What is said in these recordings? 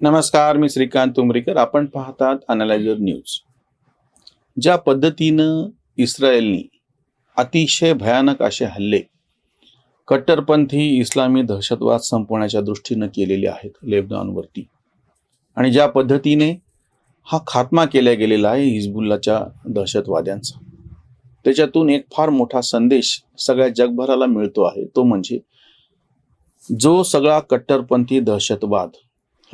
नमस्कार मी श्रीकांत तुमरीकर. आपण पाहतात अनालायझर न्यूज ज्या पद्धतीनं इस्रायलनी अतिशय भयानक असे हल्ले कट्टरपंथी इस्लामी दहशतवाद संपवण्याच्या दृष्टीनं केलेले आहेत लेबनॉनवरती. आणि ज्या पद्धतीने हा खात्मा केला गेलेला आहे हिजबुल्लाच्या दहशतवाद्यांचा. त्याच्यातून एक फार मोठा संदेश सगळ्या जगभराला मिळतो आहे. तो म्हणजे जो सगळा कट्टरपंथी दहशतवाद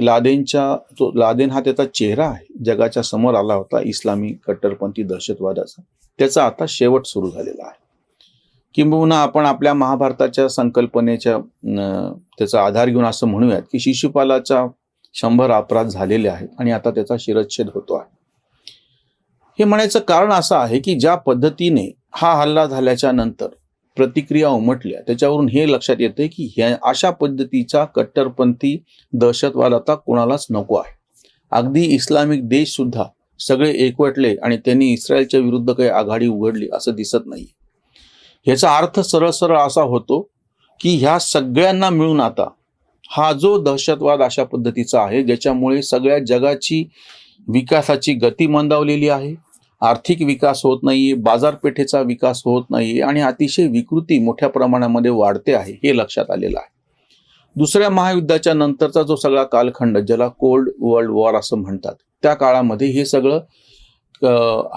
लादेनच्या तो लादेन हा त्याचा चेहरा आहे. जगाच्या समोर आला होता इस्लामी कट्टरपंथी दहशतवादाचा. त्याचा आता शेवट सुरू झालेला आहे. किंबहुना आपण आपल्या महाभारताच्या संकल्पनेच्या अं, त्याचा आधार घेऊन असं म्हणूयात की शिशुपालाचा शंभर अपराध झालेले आहेत आणि आता त्याचा शिरच्छेद होतो आहे. हे म्हणायचं कारण असं आहे की ज्या पद्धतीने हा हल्ला झाल्याच्यानंतर प्रतिक्रिया उमटल्या. त्याच्यावरून हे लक्षात येते की ह्या अशा पद्धतीचा कट्टरपंथी दहशतवाद आता कोणालाच नको आहे. अगदी इस्लामिक देश सुद्धा सगळे एकवटले आणि त्यांनी इस्रायलच्या विरुद्ध काही आघाडी उघडली असं दिसत नाही ह्याचा अर्थ सरळ सरळ असा होतो की ह्या सगळ्यांना मिळून आता हा जो दहशतवाद अशा पद्धतीचा आहे ज्याच्यामुळे सगळ्या जगाची विकासाची गती मंदावलेली आहे आर्थिक विकास होत नाहीये बाजारपेठेचा विकास होत नाहीये आणि अतिशय विकृती मोठ्या प्रमाणामध्ये वाढते आहे हे लक्षात आलेलं आहे. दुसऱ्या महायुद्धाच्या नंतरचा जो सगळा कालखंड ज्याला कोल्ड वर्ल्ड वॉर असं म्हणतात त्या काळामध्ये हे सगळं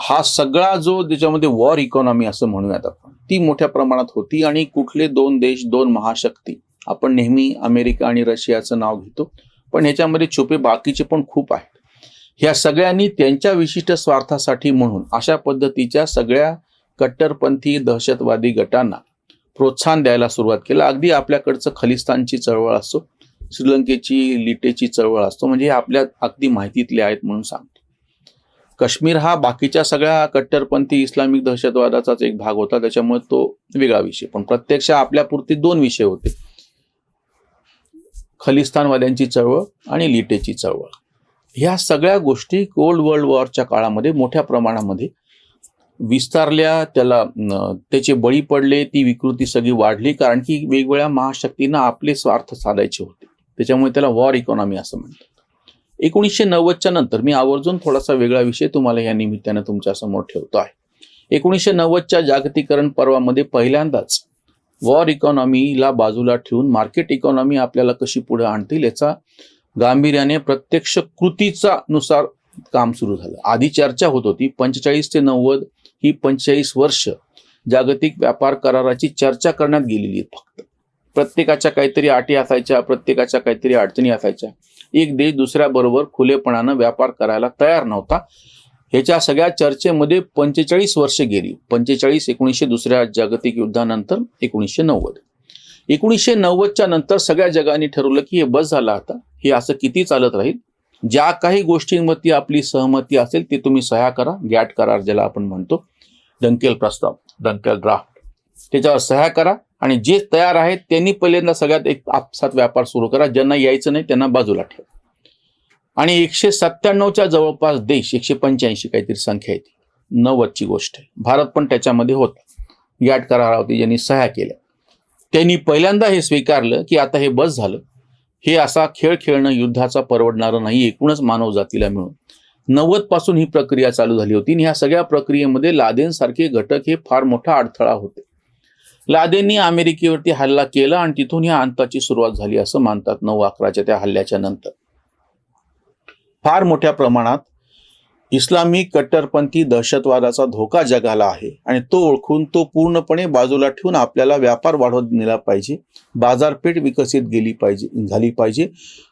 हा सगळा जो त्याच्यामध्ये वॉर इकॉनॉमी असं म्हणूयात आपण ती मोठ्या प्रमाणात होती आणि कुठले दोन देश दोन महाशक्ती आपण नेहमी अमेरिका आणि रशियाचं नाव घेतो पण ह्याच्यामध्ये छुपे बाकीचे पण खूप आहे. ह्या सगळ्यांनी त्यांच्या विशिष्ट स्वार्थासाठी म्हणून अशा पद्धतीच्या सगळ्या कट्टरपंथी दहशतवादी गटांना प्रोत्साहन द्यायला सुरुवात केला. अगदी आपल्याकडचं खलिस्तानची चळवळ असतो श्रीलंकेची लिटेची चळवळ असतो म्हणजे आपल्या अगदी माहितीतले आहेत म्हणून सांगतो. काश्मीर हा बाकीच्या सगळ्या कट्टरपंथी इस्लामिक दहशतवादाचाच एक भाग होता त्याच्यामुळे तो वेगळा विषय. पण प्रत्यक्ष आपल्यापुरती दोन विषय होते. खलिस्तानवाद्यांची चळवळ आणि लिटेची चळवळ. ह्या सगळ्या गोष्टी कोल्ड वर्ल्ड वॉरच्या काळामध्ये मोठ्या प्रमाणामध्ये विस्तारल्या. त्याला त्याचे बळी पडले ती विकृती सगळी वाढली कारण की वेगवेगळ्या महाशक्तींना आपले स्वार्थ साधायचे होते. त्याच्यामुळे त्याला वॉर इकॉनॉमी असं म्हणतात. एकोणीसशे नव्वदच्या नंतर मी आवर्जून थोडासा वेगळा विषय तुम्हाला या निमित्तानं तुमच्यासमोर ठेवतो आहे. एकोणीसशे नव्वदच्या जागतिकरण पर्वामध्ये पहिल्यांदाच वॉर इकॉनॉमीला बाजूला ठेवून मार्केट इकॉनॉमी आपल्याला कशी पुढे आणतील याचा गांभीर्याने प्रत्यक्ष कृतीचा नुसार काम सुरू झालं. आधी चर्चा होत होती पंचेचाळीस ते नव्वद ही पंचेचाळीस वर्ष जागतिक व्यापार कराराची चर्चा करण्यात गेलेली आहे फक्त. प्रत्येकाच्या काहीतरी अटी असायच्या प्रत्येकाच्या काहीतरी अडचणी असायच्या. एक देश दुसऱ्याबरोबर खुलेपणानं व्यापार करायला तयार नव्हता. ह्याच्या सगळ्या चर्चेमध्ये पंचेचाळीस वर्ष गेली. पंचेचाळीस एकोणीसशे दुसऱ्या जागतिक युद्धानंतर एकोणीसशे नव्वद. एकोणीसशे नव्वदच्या नंतर सगळ्या जगाने ठरवलं की हे बस झालं आता. हे असं किती चालत राहील? ज्या काही गोष्टींवरती आपली सहमती असेल ते तुम्ही सह्या करा. गॅट करार ज्याला आपण म्हणतो. डंकेल प्रस्ताव डंकेल ड्राफ्ट त्याच्यावर सह्या करा आणि जे तयार आहेत त्यांनी पहिल्यांदा सगळ्यात एक आपसात व्यापार सुरू करा. ज्यांना यायचं नाही त्यांना बाजूला ठेवा. आणि एकशे सत्त्याण्णवच्या जवळपास देश एकशे पंच्याऐंशी काहीतरी संख्या आहे ती. नव्वदची गोष्ट आहे. भारत पण त्याच्यामध्ये होता. गॅट करारावरती ज्यांनी सह्या केल्या. त्यांनी पहिल्यांदा हे स्वीकारलं की आता हे बस झालं. हे असा खेळ खेळणं युद्धाचा परवडणारं नाही एकूणच मानव जातीला मिळून. नव्वदपासून ही प्रक्रिया चालू झाली होती आणि ह्या सगळ्या प्रक्रियेमध्ये लादेनसारखे घटक हे फार मोठा अडथळा होते. लादेननी अमेरिकेवरती हल्ला केला आणि तिथून ह्या अंताची सुरुवात झाली असं मानतात नऊ अकराच्या त्या हल्ल्याच्या नंतर. फार मोठ्या प्रमाणात इस्लामिक कट्टरपंथी दहशतवादाचा धोका जगाला आहे आणि तो ओळखून तो पूर्णपणे बाजूला ठेवून आपल्याला व्यापार वाढवत नेला पाहिजे बाजारपेठ विकसित गेली पाहिजे झाली पाहिजे.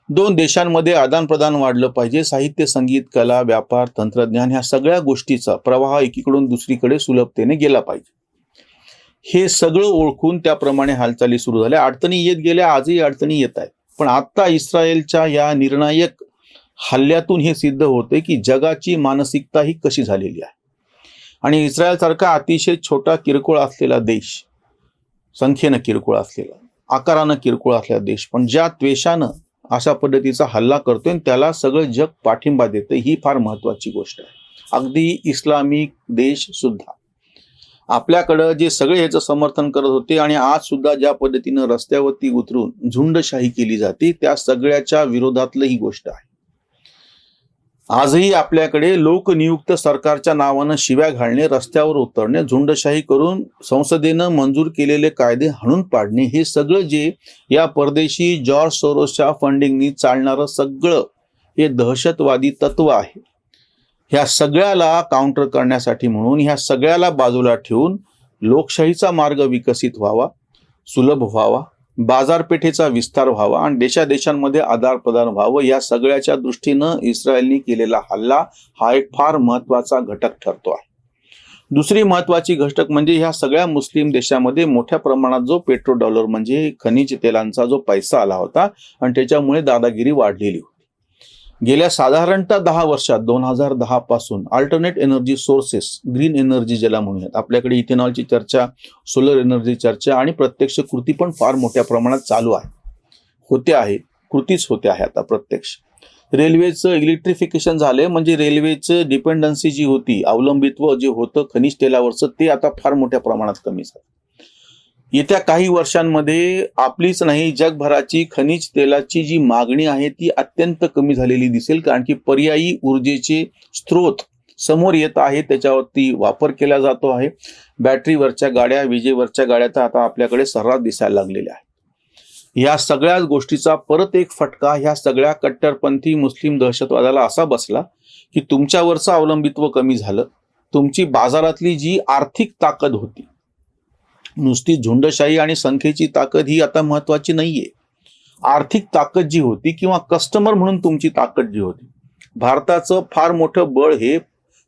दोन देशांमध्ये आदानप्रदान वाढलं पाहिजे साहित्य संगीत कला व्यापार तंत्रज्ञान ह्या सगळ्या गोष्टीचा प्रवाह एकीकडून दुसरीकडे सुलभतेने गेला पाहिजे. हे सगळं ओळखून त्याप्रमाणे हालचाली सुरू झाल्या. अडचणी येत गेल्या आजही अडचणी येत आहेत. पण आता इस्रायलच्या या निर्णायक हल्ल्यातून हे सिद्ध होते की जगाची मानसिकता ही कशी झालेली आहे. आणि इस्रायलसारखा अतिशय छोटा किरकोळ असलेला देश संख्येनं किरकोळ असलेला आकारानं किरकोळ असलेला देश पण ज्या त्वेषानं अशा पद्धतीचा हल्ला करतोय आणि त्याला सगळं जग पाठिंबा देते ही फार महत्वाची गोष्ट आहे. अगदी इस्लामिक देश सुद्धा आपल्याकडं जे सगळे ह्याचं समर्थन करत होते आणि आज सुद्धा ज्या पद्धतीनं रस्त्यावरती उतरून झुंडशाही केली जाते त्या सगळ्याच्या विरोधातलं ही गोष्ट आहे. आजही आपल्याकडे लोकनियुक्त सरकारच्या नावानं शिव्या घालणे रस्त्यावर उतरणे झुंडशाही करून संसदेनं मंजूर केलेले कायदे हाणून पाडणे हे सगळं जे या परदेशी जॉर्ज सोरोसच्या फंडिंगनी चालणारं सगळं हे दहशतवादी तत्व आहे. ह्या सगळ्याला काउंटर करण्यासाठी म्हणून ह्या सगळ्याला बाजूला ठेवून लोकशाहीचा मार्ग विकसित व्हावा सुलभ व्हावा बाजारपेठेचा विस्तार व्हावा आणि देशादेशांमध्ये आदार प्रदान व्हावं या सगळ्याच्या दृष्टीनं इस्रायलनी केलेला हल्ला हा एक फार महत्त्वाचा घटक ठरतो आहे. दुसरी महत्वाची घटक म्हणजे ह्या सगळ्या मुस्लिम देशामध्ये मोठ्या प्रमाणात जो पेट्रोल डॉलर म्हणजे खनिज तेलांचा जो पैसा आला होता आणि त्याच्यामुळे दादागिरी वाढलेली होती. गेल्या साधारणतः दहा वर्षात दोन हजार दहा पासून alternate energy sources green energy ज्याला म्हणूयात. आपल्याकडे इथेनॉलची चर्चा सोलर एनर्जी चर्चा आणि प्रत्यक्ष कृती पण फार मोठ्या प्रमाणात चालू आहे. होते आहे. कृतीच होते आहे आता प्रत्यक्ष. रेल्वेचं इलेक्ट्रिफिकेशन झालंय म्हणजे रेल्वेचं डिपेंडन्सी जी होती अवलंबित्व जे होतं खनिज तेलावरचं ते आता फार मोठ्या प्रमाणात कमी झालं. येत्या काही वर्षांमध्ये आपलीच नाही जगभराची खनिज तेलाची जी मागणी आहे ती अत्यंत कमी झालेली दिसेल. कारण की पर्यायी ऊर्जेचे स्रोत समोर येत आहे त्याच्यावरती वापर केला जातो आहे. बॅटरीवरच्या गाड्या विजेवरच्या गाड्या तर आता आपल्याकडे सर्रास दिसायला लागलेल्या आहेत. ह्या सगळ्याच गोष्टीचा परत एक फटका ह्या सगळ्या कट्टरपंथी मुस्लिम दहशतवादाला असा बसला की तुमच्यावरचं अवलंबित्व कमी झालं. तुमची बाजारातली जी आर्थिक ताकद होती नुसती झुंडशाही आणि संख्येची ताकद ही आता महत्वाची नाहीये. आर्थिक ताकद जी होती किंवा कस्टमर म्हणून तुमची ताकद जी होती. भारताचं फार मोठं बळ हे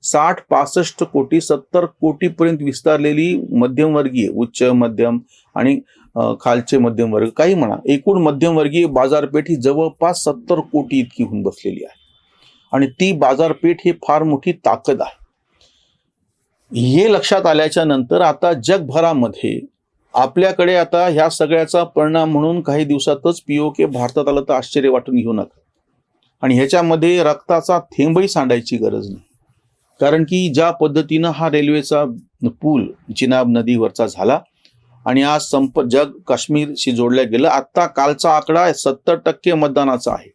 साठ पासष्ट कोटी सत्तर कोटीपर्यंत विस्तारलेली मध्यमवर्गीय उच्च मध्यम आणि खालचे मध्यम वर्ग काही म्हणा एकूण मध्यमवर्गीय बाजारपेठ ही जवळपास सत्तर कोटी इतकी होऊन बसलेली आहे. आणि ती बाजारपेठ ही फार मोठी ताकद आहे. हे लक्षात आल्याच्यानंतर आता जगभरामध्ये आपल्याकडे आता ह्या सगळ्याचा परिणाम म्हणून काही दिवसातच पीओके भारतात आलं तर आश्चर्य वाटून घेऊ नका. आणि ह्याच्यामध्ये रक्ताचा थेंबही सांडायची गरज नाही. कारण की ज्या पद्धतीनं हा रेल्वेचा पूल चिनाब नदीवरचा झाला आणि आज संप जग काश्मीरशी जोडल्या गेलं आत्ता कालचा आकडा सत्तर टक्के मतदानाचा आहे.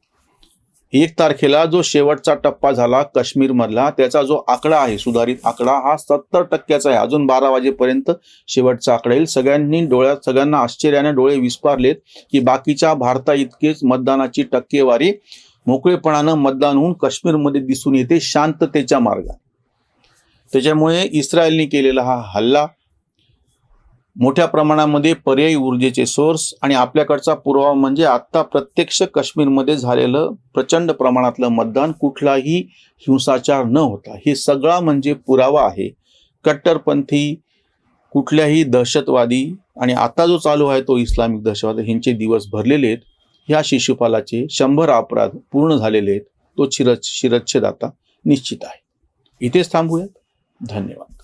एक तारखेला जो शेवटचा टप्पा झाला काश्मीरमधला त्याचा जो आकडा आहे सुधारित आकडा हा सत्तर टक्क्याचा आहे. अजून बारा वाजेपर्यंत शेवटचा आकडा येईल. सगळ्यांनी डोळ्यात सगळ्यांना आश्चर्याने डोळे विस्पारलेत की बाकीच्या भारता इतकेच मतदानाची टक्केवारी मोकळेपणानं मतदान होऊन काश्मीरमध्ये दिसून येते शांततेच्या मार्गात त्याच्यामुळे इस्रायलने केलेला हा हल्ला मोठ्या प्रमाणामध्ये पर्यायी ऊर्जेचे सोर्स आणि आपल्याकडचा पुरावा म्हणजे आत्ता प्रत्यक्ष काश्मीरमध्ये झालेलं प्रचंड प्रमाणातलं मतदान कुठलाही हिंसाचार न होता. हे सगळा म्हणजे पुरावा आहे. कट्टरपंथी कुठल्याही दहशतवादी आणि आता जो चालू आहे तो इस्लामिक दहशतवाद ह्यांचे दिवस भरलेले आहेत. ह्या शिशुपालाचे शंभर अपराध पूर्ण झालेले आहेत. तो शिरच शिरच्छेद आता निश्चित आहे. इथेच थांबूयात. धन्यवाद.